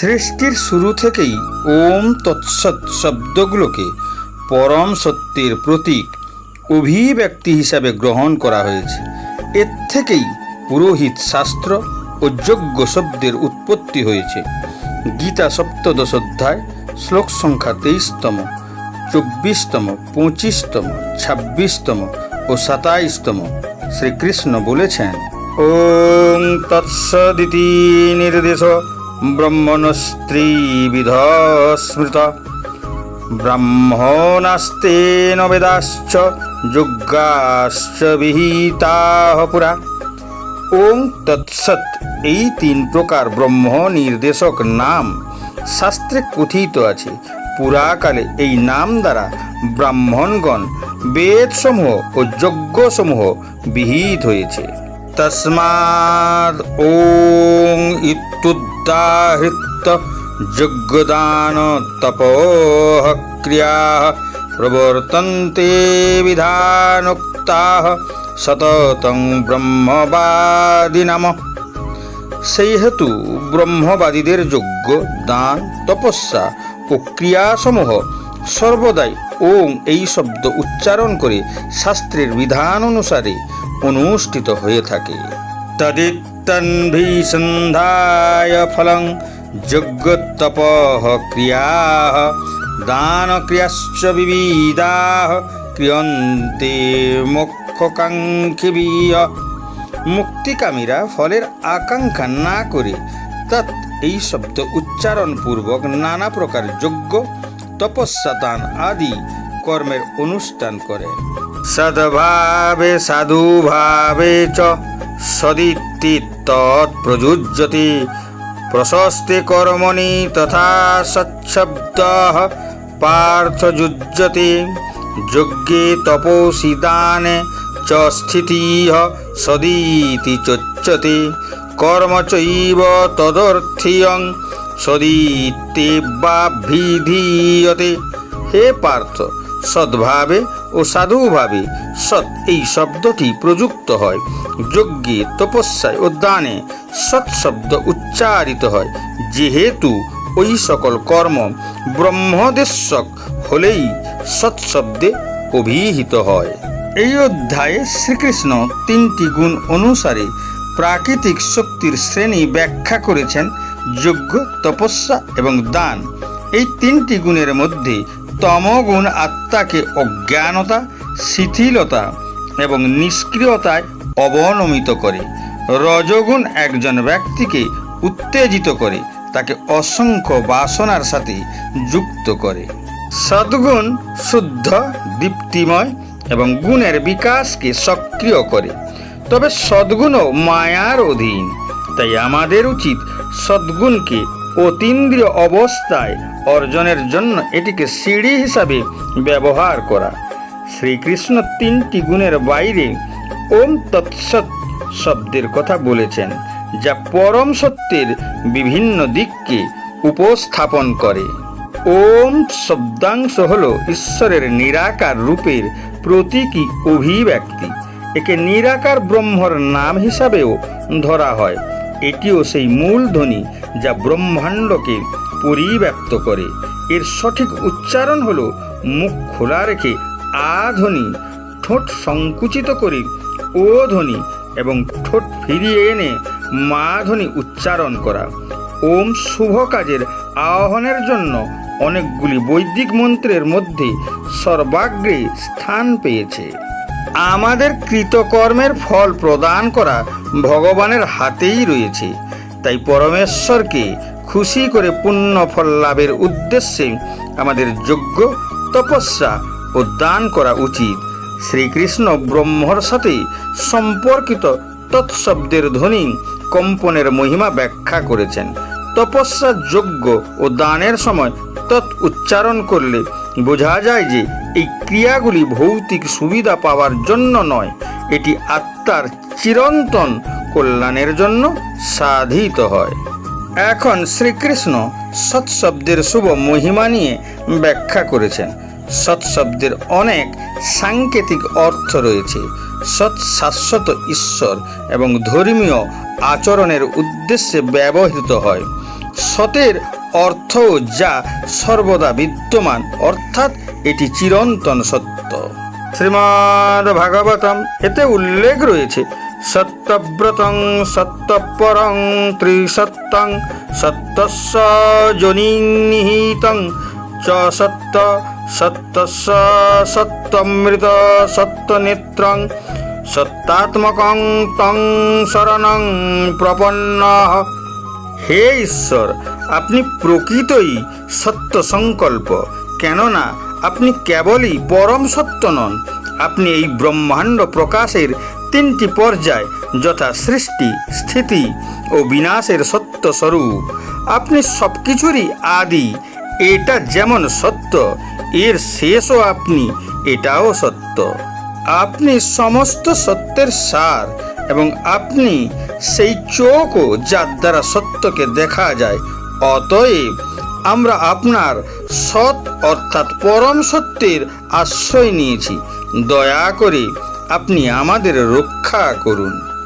সৃষ্টির শুরু থেকেই ওম তৎসৎ শব্দগুলোকে পরম সত্যের প্রতীক অভিব্যক্তি হিসাবে গ্রহণ করা হয়েছে। এর থেকেই পুরোহিত শাস্ত্র ও যজ্ঞ শব্দের উৎপত্তি হয়েছে। গীতা সপ্তদশ অধ্যায়, শ্লোক সংখ্যা তেইশতম, চব্বিশতম, পঁচিশতম, ছাব্বিশতম ও সাতাইশতম শ্রীকৃষ্ণ বলেছেন ওং তৎসদিতি নির্দেশ। ব্রহ্মণস্ত্রীবিধ স্মৃত ব্রাহ্মণাস্তেন বেদাশ্চ যজ্ঞাশ্চ বিহিতাহ পুরা ওং তৎসৎ এই তিন প্রকার ব্রহ্ম নির্দেশক নাম। শাস্ত্রে কথিত আছে, পুরাকালে এই নাম দ্বারা ব্রাহ্মণগণ বেদসমূহ ও যজ্ঞসমূহ বিহিত হয়েছে। তস্মাদ ওং ইত্যুদাহৃত যজ্ঞদান তপোহ ক্রিয়া প্রবর্তন্তে বিধানোক্তা সততং ব্রহ্মবাদিনাম সেই হেতু ব্রহ্মবাদীদের যজ্ঞ দান তপস্যা ও ক্রিয়াসমূহ সর্বদাই ওং এই শব্দ উচ্চারণ করে শাস্ত্রের বিধান অনুসারে অনুষ্ঠিত হয়ে থাকে। তদিত্তন্ভিসন্ধায় ফলং যজ্ঞতপ ক্রিয়া দান ক্রিয়াশ্চ বিবিধা ক্রিয়ন্তে মোক্ষকাঙ্ক্ষিবীয় মুক্তিকামীরা ফলের আকাঙ্ক্ষা না করে তৎ এই শব্দ উচ্চারণ পূর্বক নানা প্রকার যজ্ঞ তপস্যা দান আদি কর্মের অনুষ্ঠান করে। সদ্ভাবে, সাধুভাবে চ সদিতি তৎপ্রযুজ্যতি প্রশস্তে কর্মণি তথা সচ্ছব্দ পার্থযুজ্যতে। যজ্ঞে তপসি দানে চ স্থিতি সদীতি চোচ্যতে কর্ম চৈব তদর্থিয়ং সদীতেবাভিধীয়তে হে পার্থ! সদ্ভাবে ও সাধুভাবে সৎ এই শব্দটি প্রযুক্ত হয়। যজ্ঞে, তপস্যায় ও দানে সৎ শব্দ উচ্চারিত হয়। যেহেতু ওই সকল কর্ম ব্রহ্মদেশক হলেই সৎশব্দে অভিহিত হয়। এই অধ্যায়ে শ্রীকৃষ্ণ তিনটি গুণ অনুসারে প্রাকৃতিক শক্তির শ্রেণি ব্যাখ্যা করেছেন যজ্ঞ, তপস্যা এবং দান। এই তিনটি গুণের মধ্যে তমগুণ আত্মাকে অজ্ঞানতা, শিথিলতা এবং নিষ্ক্রিয়তায় অবনমিত করে। রজগুণ একজন ব্যক্তিকে উত্তেজিত করে, তাকে অসংখ্য বাসনার সাথে যুক্ত করে। সদ্গুণ শুদ্ধ, দীপ্তিময় এবং গুণের বিকাশকে সক্রিয় করে। তবে সদ্গুণও মায়ার অধীন, তাই আমাদের উচিত সদ্গুণকে অতীন্দ্রিয় অবস্থায় অর্জনের জন্য এটিকে সিঁড়ি হিসাবে ব্যবহার করা। শ্রীকৃষ্ণ তিনটি গুণের বাইরে ওম তৎসৎ শব্দের কথা বলেছেন, যা পরম সত্যের বিভিন্ন দিককে উপস্থাপন করে। ওম শব্দাংশ হল ঈশ্বরের নিরাকার রূপের প্রতীকী অভিব্যক্তি। একে নিরাকার ব্রহ্মর নাম হিসাবেও ধরা হয়। এটিও সেই মূল ধ্বনি যা ব্রহ্মাণ্ডকে পরিব্যাপ্ত করে। এর সঠিক উচ্চারণ হলো মুখ খোলা রেখে আ ধ্বনি, ঠোঁট সংকুচিত করে ও ধ্বনি এবং ঠোঁট ফিরিয়ে এনে মা ধ্বনি উচ্চারণ করা। ওম শুভ কাজের আহ্বানের জন্য অনেকগুলি বৈদিক মন্ত্রের মধ্যে সর্বাগ্রে স্থান পেয়েছে। আমাদের কৃতকর্মের ফল প্রদান করা ভগবানের হাতেই রয়েছে। তাই পরমেশ্বরকে খুশি করে পুণ্য ফল লাভের উদ্দেশ্যে আমাদের যোগ্য তপস্যা ও দান করা উচিত। শ্রীকৃষ্ণ ব্রহ্মর সাথে সম্পর্কিত তৎশব্দের ধ্বনি কম্পনের মহিমা ব্যাখ্যা করেছেন। তপস্যা যোগ্য ও দানের সময় তৎ উচ্চারণ করলে বোঝা যায় যে এই ক্রিয়াগুলি ভৌতিক সুবিধা পাওয়ার জন্য নয়, এটি আত্মার চিরন্তন কল্যাণের জন্য সাধিত হয়। এখন শ্রীকৃষ্ণ সৎশব্দের শুভ মহিমা নিয়ে ব্যাখ্যা করেছেন। সৎশব্দের অনেক সাংকেতিক অর্থ রয়েছে। সৎ শাশ্বত ঈশ্বর এবং ধর্মীয় আচরণের উদ্দেশ্যে ব্যবহৃত হয়। সতের অর্থ যা সর্বদা বিদ্যমান, অর্থাৎ এটি চিরন্তন সত্য। শ্রীমদ্ ভাগবতম এতে উল্লেখ রয়েছে সত্যব্রতং সত্যপরং ত্রিসত্যং সত্যস্য যোনিনিহিতং চ সত্য সত্যস্য সত্যমৃত সত্যনেত্রং সত্যাত্মকং তং শরণং প্রপন্ন হে ঈশ্বর, আপনি প্রকৃতই সত্য সংকল্প কেননা আপনি কেবলই পরম সত্য নন আপনি এই ব্রহ্মাণ্ড প্রকাশের তিনটি পর্যায়, যথা সৃষ্টি, স্থিতি ও বিনাশের সত্য স্বরূপ। আপনি সব কিছুরই আদি, এটা যেমন সত্য, এর শেষও আপনি, এটাও সত্য। আপনি সমস্ত সত্যের সার, এবং আপনি সেই চোখও যার দ্বারা সত্যকে দেখা যায়। অতএব আমরা আপনার সৎ অর্থাৎ পরম সত্যের আশ্রয় নিয়েছি। দয়া করে আপনি আমাদের রক্ষা করুন।